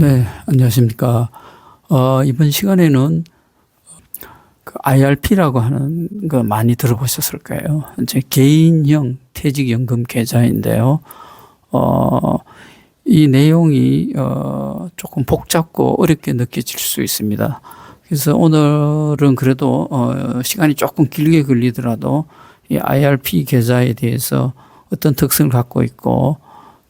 네, 안녕하십니까. 어, 이번 시간에는 그 IRP라고 하는 거 많이 들어보셨을 거예요. 이제 개인형 퇴직연금 계좌인데요. 어, 이 내용이 어, 조금 복잡고 어렵게 느껴질 수 있습니다. 그래서 오늘은 그래도 어, 시간이 조금 길게 걸리더라도 이 IRP 계좌에 대해서 어떤 특성을 갖고 있고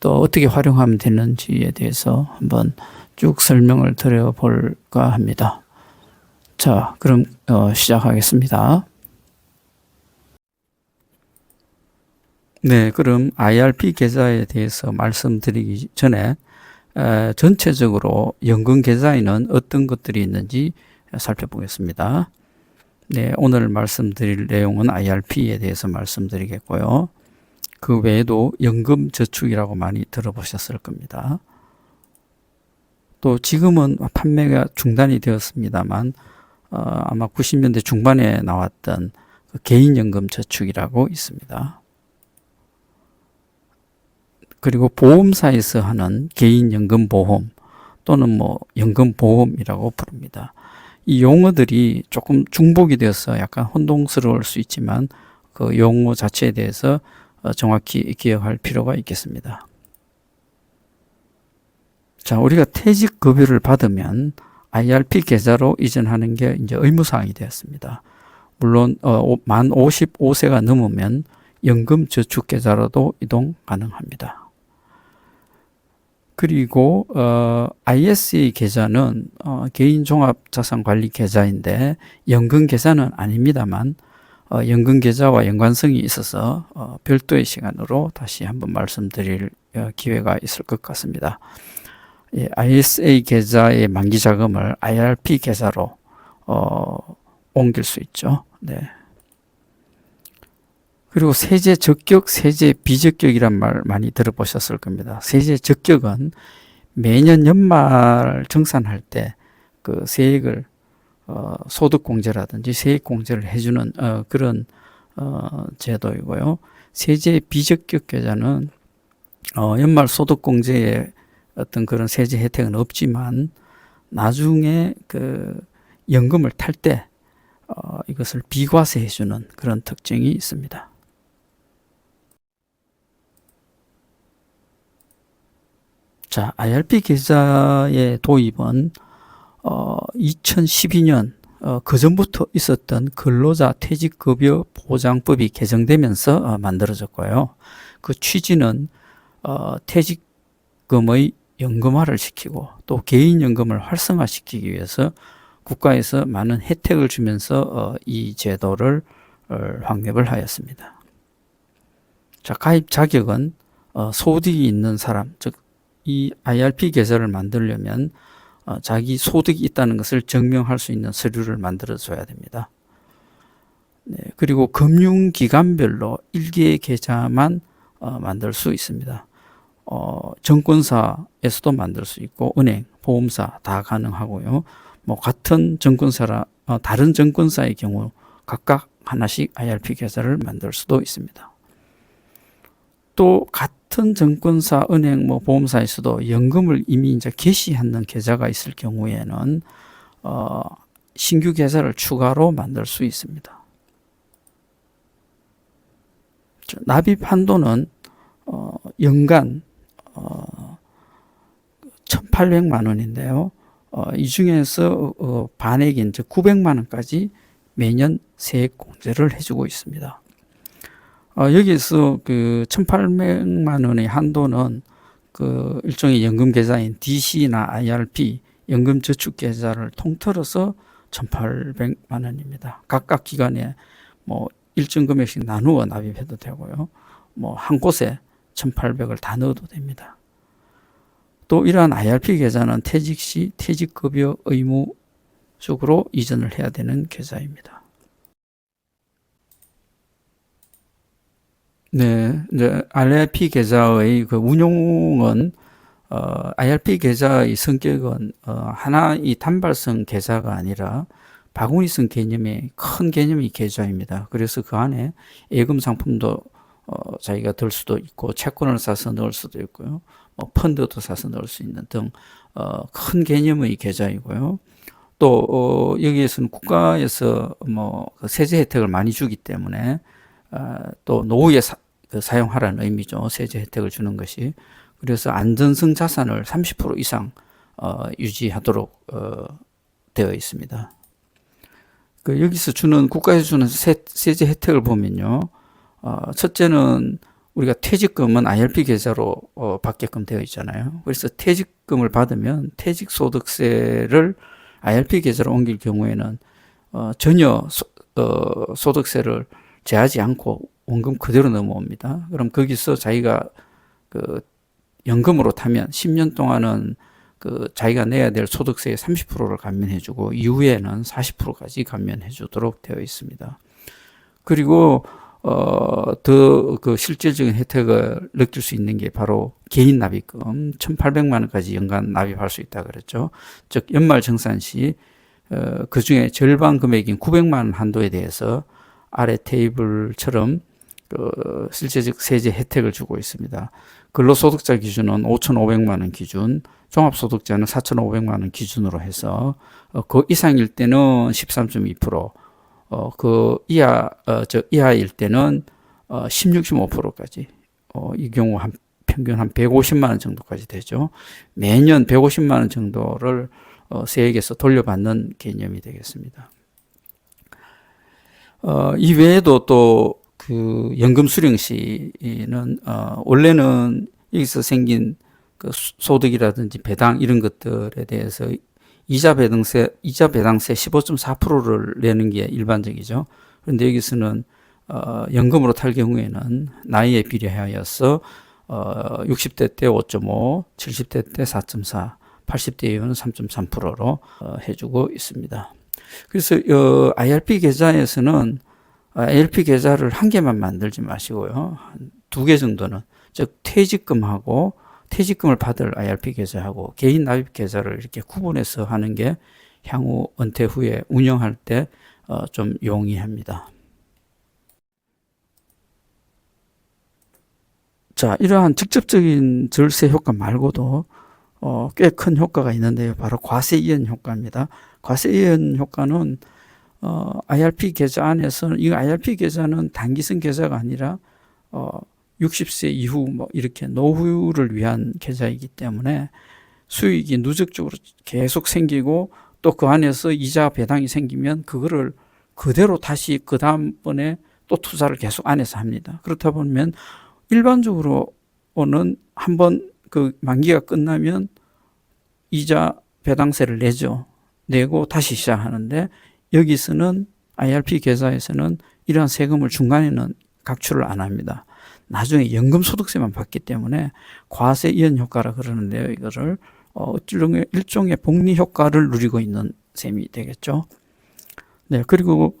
또 어떻게 활용하면 되는지에 대해서 한번 쭉 설명을 드려볼까 합니다. 자, 그럼 어, 시작하겠습니다. 네, 그럼 IRP 계좌에 대해서 말씀드리기 전에 에, 전체적으로 연금 계좌에는 어떤 것들이 있는지 살펴보겠습니다. 네, 오늘 말씀드릴 내용은 IRP에 대해서 말씀드리겠고요. 그 외에도 연금 저축이라고 많이 들어보셨을 겁니다. 또 지금은 판매가 중단이 되었습니다만 어, 아마 90년대 중반에 나왔던 그 개인연금 저축이라고 있습니다. 그리고 보험사에서 하는 개인연금 보험 또는 뭐 연금 보험이라고 부릅니다. 이 용어들이 조금 중복이 되어서 약간 혼동스러울 수 있지만 그 용어 자체에 대해서 어, 정확히 기억할 필요가 있겠습니다. 자, 우리가 퇴직 급여를 받으면 IRP 계좌로 이전하는 게 이제 의무 사항이 되었습니다. 물론 어, 만 55세가 넘으면 연금 저축 계좌로도 이동 가능합니다. 그리고 어, ISA 계좌는 어, 개인 종합 자산 관리 계좌인데 연금 계좌는 아닙니다만 어, 연금 계좌와 연관성이 있어서 어, 별도의 시간으로 다시 한번 말씀드릴 어, 기회가 있을 것 같습니다. 예, ISA 계좌의 만기 자금을 IRP 계좌로 어, 옮길 수 있죠. 네. 그리고 세제 적격, 세제 비적격이란 말 많이 들어보셨을 겁니다. 세제 적격은 매년 연말 정산할 때 그 세액을 어, 소득 공제라든지 세액 공제를 해주는 어, 그런 어, 제도이고요. 세제 비적격 계좌는 어, 연말 소득 공제에 어떤 그런 세제 혜택은 없지만 나중에 그 연금을 탈때 어, 이것을 비과세해 주는 그런 특징이 있습니다. 자, IRP 계좌의 도입은 어, 2012년 어, 그 전부터 있었던 근로자 퇴직급여 보장법이 개정되면서 어, 만들어졌고요. 그 취지는 어, 퇴직금의 연금화를 시키고 또 개인연금을 활성화시키기 위해서 국가에서 많은 혜택을 주면서 어, 이 제도를 어, 확립을 하였습니다. 자, 가입 자격은 어, 소득이 있는 사람, 즉 이 IRP 계좌를 만들려면 어, 자기 소득이 있다는 것을 증명할 수 있는 서류를 만들어 줘야 됩니다. 네, 그리고 금융기관별로 일개의 계좌만 어, 만들 수 있습니다. 어, 정권사에서도 만들 수 있고 은행, 보험사 다 가능하고요. 뭐 같은 정권사라 어, 다른 정권사의 경우 각각 하나씩 IRP 계좌를 만들 수도 있습니다. 또 같은 정권사, 은행, 뭐 보험사에서도 연금을 이미 이제 개시하는 계좌가 있을 경우에는 어, 신규 계좌를 추가로 만들 수 있습니다. 납입 한도는 어, 연간 어, 1,800만 원인데요. 어, 이 중에서 어, 반액인 즉 900만 원까지 매년 세액 공제를 해주고 있습니다. 어, 여기서 그 1,800만 원의 한도는 그 일종의 연금 계좌인 DC나 IRP 연금 저축 계좌를 통틀어서 1,800만 원입니다. 각각 기관에 뭐 일정 금액씩 나누어 납입해도 되고요. 뭐 한 곳에 1,800을 다 넣어도 됩니다. 또 이러한 IRP 계좌는 퇴직 시 퇴직 급여 의무 적으로 이전을 해야 되는 계좌입니다. 네, 이제 IRP 계좌의 그 운용은 어, IRP 계좌의 성격은 어, 하나의 단발성 계좌가 아니라 바구니성 개념의 큰 개념의 계좌입니다. 그래서 그 안에 예금 상품도 어, 자기가 들 수도 있고 채권을 사서 넣을 수도 있고요. 뭐 펀드도 사서 넣을 수 있는 등 어, 큰 개념의 계좌이고요. 또 어, 여기에서는 국가에서 뭐그 세제 혜택을 많이 주기 때문에 어, 또 노후에 사, 그 사용하라는 의미죠. 세제 혜택을 주는 것이 그래서 안전성 자산을 30% 이상 어, 유지하도록 어, 되어 있습니다. 그 여기서 주는 국가에서 주는 세, 세제 혜택을 보면요. 어, 첫째는 우리가 퇴직금은 IRP 계좌로 어, 받게끔 되어 있잖아요. 그래서 퇴직금을 받으면 퇴직소득세를 IRP 계좌로 옮길 경우에는 어, 전혀 소, 어, 소득세를 제하지 않고 원금 그대로 넘어옵니다. 그럼 거기서 자기가 그 연금으로 타면 10년 동안은 그 자기가 내야 될 소득세의 30%를 감면해주고 이후에는 40%까지 감면해주도록 되어 있습니다. 그리고 어, 더 그 실질적인 혜택을 느낄 수 있는 게 바로 개인 납입금 1,800만 원까지 연간 납입할 수 있다 그랬죠. 즉 연말 정산 시 어, 그 중에 절반 금액인 900만 원 한도에 대해서 아래 테이블처럼 그 실제적 세제 혜택을 주고 있습니다. 근로소득자 기준은 5,500만 원 기준, 종합소득자는 4,500만 원 기준으로 해서 어, 그 이상일 때는 13.2%, 어, 그 이하 어, 저 이하일 때는 어, 16.5%까지 어, 이 경우 한 평균 한 150만 원 정도까지 되죠. 매년 150만 원 정도를 어, 세액에서 돌려받는 개념이 되겠습니다. 어, 이 외에도 또 그 연금 수령 시는 어, 원래는 여기서 생긴 그 수- 소득이라든지 배당 이런 것들에 대해서 이자 배당세 이자 배당세 15.4%를 내는 게 일반적이죠. 그런데 여기서는 어, 연금으로 탈 경우에는 나이에 비례하여서 어, 60대 때 5.5, 70대 때 4.4, 80대 이후는 3.3%로 어, 해주고 있습니다. 그래서 어, IRP 계좌에서는 IRP 계좌를 한 개만 만들지 마시고요. 두 개 정도는 즉 퇴직금하고 퇴직금을 받을 IRP 계좌하고 개인 납입 계좌를 이렇게 구분해서 하는 게 향후 은퇴 후에 운영할 때 어, 좀 용이합니다. 자, 이러한 직접적인 절세 효과 말고도 어, 꽤 큰 효과가 있는데요. 바로 과세 이연 효과입니다. 과세 이연 효과는 어, IRP 계좌 안에서는 이 IRP 계좌는 단기성 계좌가 아니라 어, 60세 이후 뭐 이렇게 노후를 위한 계좌이기 때문에 수익이 누적적으로 계속 생기고 또 그 안에서 이자 배당이 생기면 그거를 그대로 다시 그 다음번에 또 투자를 계속 안에서 합니다. 그렇다 보면 일반적으로는 한번 그 만기가 끝나면 이자 배당세를 내죠. 내고 다시 시작하는데 여기서는 IRP 계좌에서는 이러한 세금을 중간에는 각출을 안 합니다. 나중에 연금 소득세만 받기 때문에 과세 이연 효과라 그러는데요. 이거를 어, 일종의, 일종의 복리 효과를 누리고 있는 셈이 되겠죠. 네, 그리고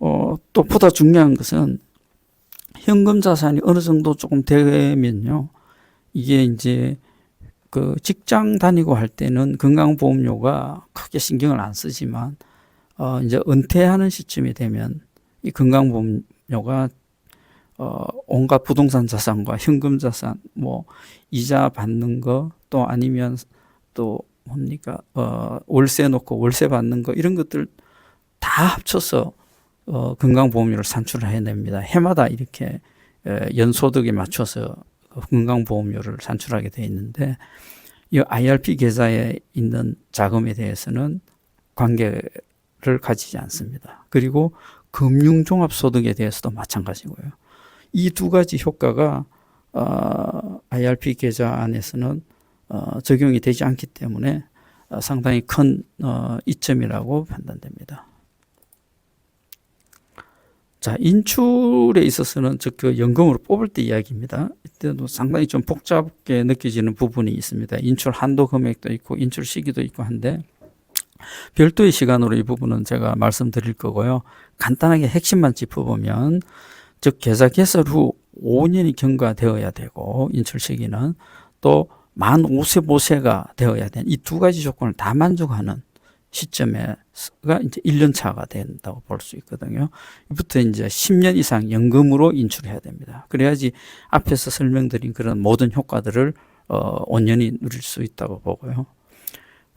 어, 또 보다 중요한 것은 현금 자산이 어느 정도 조금 되면요. 이게 이제 그 직장 다니고 할 때는 건강보험료가 크게 신경을 안 쓰지만 어 이제 은퇴하는 시점이 되면 이 건강보험료가 어 온갖 부동산 자산과 현금 자산 뭐 이자 받는 거 또 아니면 또 뭡니까 어 월세 놓고 월세 받는 거 이런 것들 다 합쳐서 어 건강보험료를 산출을 해냅니다. 해마다 이렇게 에, 연소득에 맞춰서 건강보험료를 산출하게 돼 있는데 이 IRP 계좌에 있는 자금에 대해서는 관계를 가지지 않습니다. 그리고 금융종합소득에 대해서도 마찬가지고요. 이 두 가지 효과가 어, IRP 계좌 안에서는 어, 적용이 되지 않기 때문에 어, 상당히 큰 어, 이점이라고 판단됩니다. 자, 인출에 있어서는 즉 그 연금으로 뽑을 때 이야기입니다. 이때도 상당히 좀 복잡하게 느껴지는 부분이 있습니다. 인출 한도 금액도 있고 인출 시기도 있고 한데 별도의 시간으로 이 부분은 제가 말씀드릴 거고요. 간단하게 핵심만 짚어보면 즉 계좌 개설 후 5년이 경과되어야 되고 인출 시기는 또 만 55세가 되어야 되는 이 두 가지 조건을 다 만족하는 시점에가 이제 1년 차가 된다고 볼 수 있거든요. 이부터 이제 10년 이상 연금으로 인출해야 됩니다. 그래야지 앞에서 설명드린 그런 모든 효과들을 어, 온전히 누릴 수 있다고 보고요.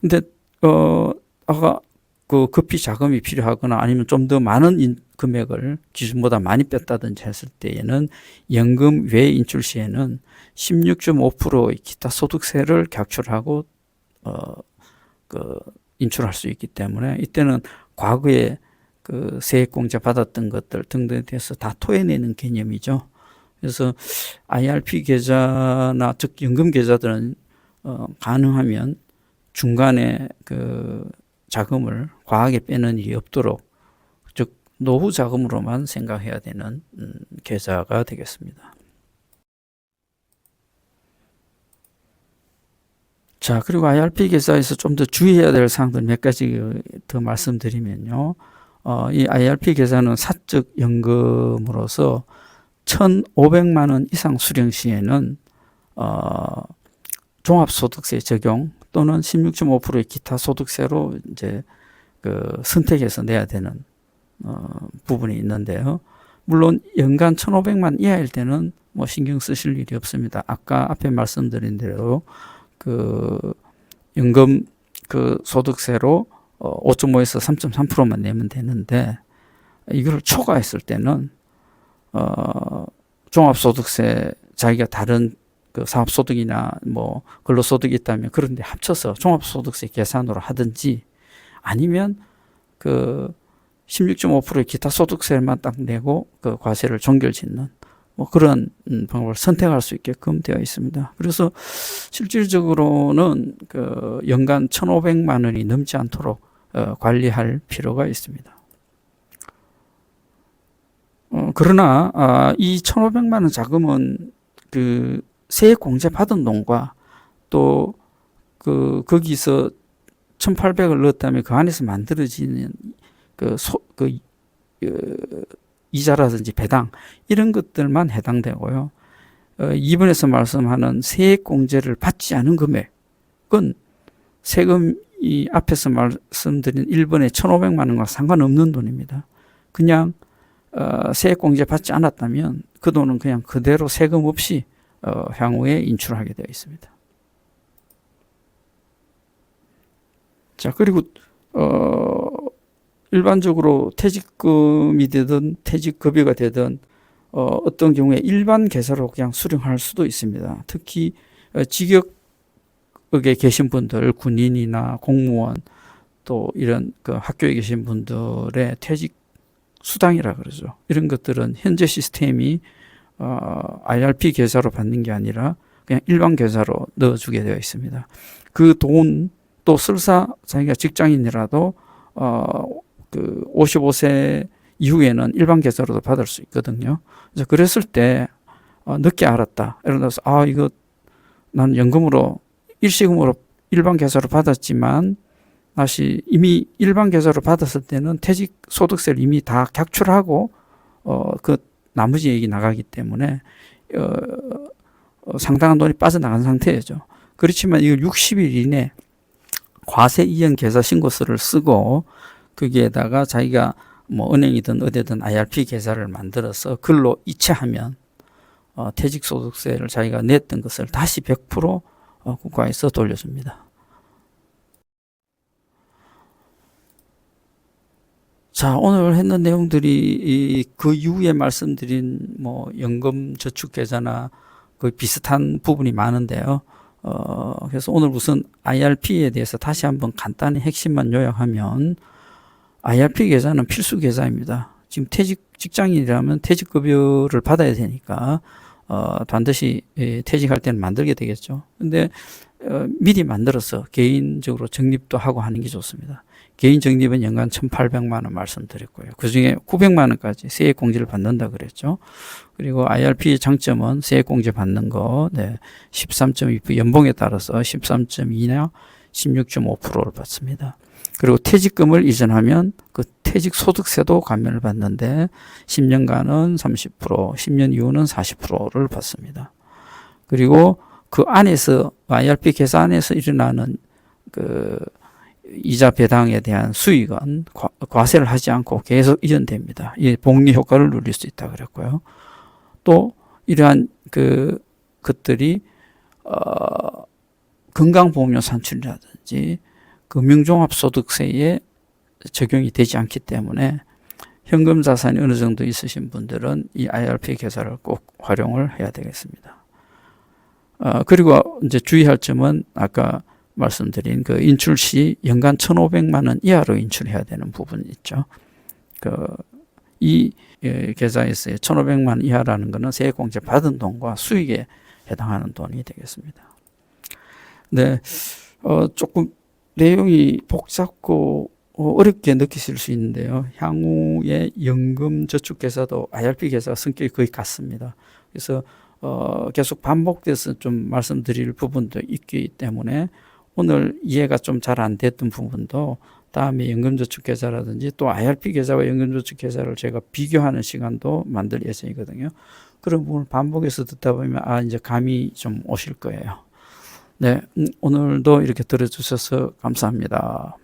근데 어 아까 그 급히 자금이 필요하거나 아니면 좀 더 많은 인, 금액을 기준보다 많이 뺐다든지 했을 때에는 연금 외 인출 시에는 16.5%의 기타 소득세를 격출하고 어 그 인출할 수 있기 때문에 이때는 과거에 그 세액공제 받았던 것들 등등에 대해서 다 토해내는 개념이죠. 그래서 IRP 계좌나 즉 연금 계좌들은 어 가능하면 중간에 그 자금을 과하게 빼는 일이 없도록 즉 노후 자금으로만 생각해야 되는 음, 계좌가 되겠습니다. 자, 그리고 IRP 계좌에서 좀 더 주의해야 될 사항들 몇 가지 더 말씀드리면요. 어, 이 IRP 계좌는 사적 연금으로서 1,500만 원 이상 수령 시에는 어, 종합소득세 적용 또는 16.5%의 기타 소득세로 이제 그 선택해서 내야 되는 어, 부분이 있는데요. 물론 연간 1,500만 이하일 때는 뭐 신경 쓰실 일이 없습니다. 아까 앞에 말씀드린 대로 그 연금 그 소득세로 어 5.5에서 3.3%만 내면 되는데 이걸 초과했을 때는 어 종합소득세 자기가 다른 그 사업소득이나 뭐 근로소득이 있다면 그런데 합쳐서 종합소득세 계산으로 하든지 아니면 그 16.5%의 기타 소득세만 딱 내고 그 과세를 종결짓는 뭐 그런 음, 방법을 선택할 수 있게끔 되어 있습니다. 그래서 실질적으로는 그 연간 1,500만 원이 넘지 않도록 어, 관리할 필요가 있습니다. 어, 그러나 아, 이 1,500만 원 자금은 그 세액 공제 받은 돈과 또 그 거기서 1,800을 넣었다면 그 안에서 만들어지는 그, 소, 그, 그 이자라든지 배당 이런 것들만 해당되고요. 어, 2번에서 말씀하는 세액 공제를 받지 않은 금액은 세금 이 앞에서 말씀드린 1번의 1,500만 원과 상관없는 돈입니다. 그냥 어, 세액 공제 받지 않았다면 그 돈은 그냥 그대로 세금 없이 어, 향후에 인출하게 되어 있습니다. 자 그리고 어, 일반적으로 퇴직금이 되든 퇴직급여가 되든 어, 어떤 경우에 일반 계좌로 그냥 수령할 수도 있습니다. 특히 어, 직역에 계신 분들, 군인이나 공무원 또 이런 그 학교에 계신 분들의 퇴직 수당이라 그러죠. 이런 것들은 현재 시스템이 어, IRP 계좌로 받는 게 아니라 그냥 일반 계좌로 넣어주게 되어 있습니다. 그 돈 또 설사 자기가 직장인이라도 어, 그 55세 이후에는 일반 계좌로도 받을 수 있거든요. 그래서 그랬을 때 어, 늦게 알았다. 예를 들어서 아 이거 난 연금으로 일시금으로 일반 계좌로 받았지만 다시 이미 일반 계좌로 받았을 때는 퇴직 소득세를 이미 다 객출하고 어 그 나머지 얘기 나가기 때문에 어, 어, 상당한 돈이 빠져나간 상태죠. 그렇지만 이걸 60일 이내 과세 이행 계좌 신고서를 쓰고 거기에다가 자기가 뭐 은행이든 어디든 IRP 계좌를 만들어서 글로 이체하면 어, 퇴직소득세를 자기가 냈던 것을 다시 100% 어, 국가에서 돌려줍니다. 자, 오늘 했는 내용들이 그 이후에 말씀드린 뭐 연금 저축 계좌나 그 비슷한 부분이 많은데요. 어, 그래서 오늘 무슨 IRP에 대해서 다시 한번 간단히 핵심만 요약하면 IRP 계좌는 필수 계좌입니다. 지금 퇴직 직장인이라면 퇴직급여를 받아야 되니까 어, 반드시 예, 퇴직할 때는 만들게 되겠죠. 근데 어, 미리 만들어서 개인적으로 적립도 하고 하는 게 좋습니다. 개인 적립은 연간 1,800만 원 말씀드렸고요. 그 중에 900만 원까지 세액 공제를 받는다 그랬죠. 그리고 IRP의 장점은 세액 공제 받는 거, 네, 13.2% 연봉에 따라서 13.2나 16.5%를 받습니다. 그리고 퇴직금을 이전하면 그 퇴직 소득세도 감면을 받는데 10년간은 30%, 10년 이후는 40%를 받습니다. 그리고 그 안에서 IRP 계산 안에서 일어나는 그 이자 배당에 대한 수익은 과, 과세를 하지 않고 계속 이연됩니다. 이 복리 효과를 누릴 수 있다 그랬고요. 또 이러한 그 것들이 어, 건강보험료 산출이라든지 금융종합소득세에 적용이 되지 않기 때문에 현금 자산이 어느 정도 있으신 분들은 이 IRP 계좌를 꼭 활용을 해야 되겠습니다. 어, 그리고 이제 주의할 점은 아까 말씀드린 그 인출 시 연간 1,500만 원 이하로 인출해야 되는 부분이 있죠. 그이 예, 계좌에서의 1,500만 원 이하라는 것은 세액공제 받은 돈과 수익에 해당하는 돈이 되겠습니다. 네, 어, 조금 내용이 복잡고 어, 어렵게 느끼실 수 있는데요. 향후에 연금 저축 계좌도 IRP 계좌 성격이 거의 같습니다. 그래서 어, 계속 반복돼서 좀 말씀드릴 부분도 있기 때문에 오늘 이해가 좀 잘 안 됐던 부분도 다음에 연금저축 계좌라든지 또 IRP 계좌와 연금저축 계좌를 제가 비교하는 시간도 만들 예정이거든요. 그런 부분을 반복해서 듣다 보면 아 이제 감이 좀 오실 거예요. 네, 음, 오늘도 이렇게 들어주셔서 감사합니다.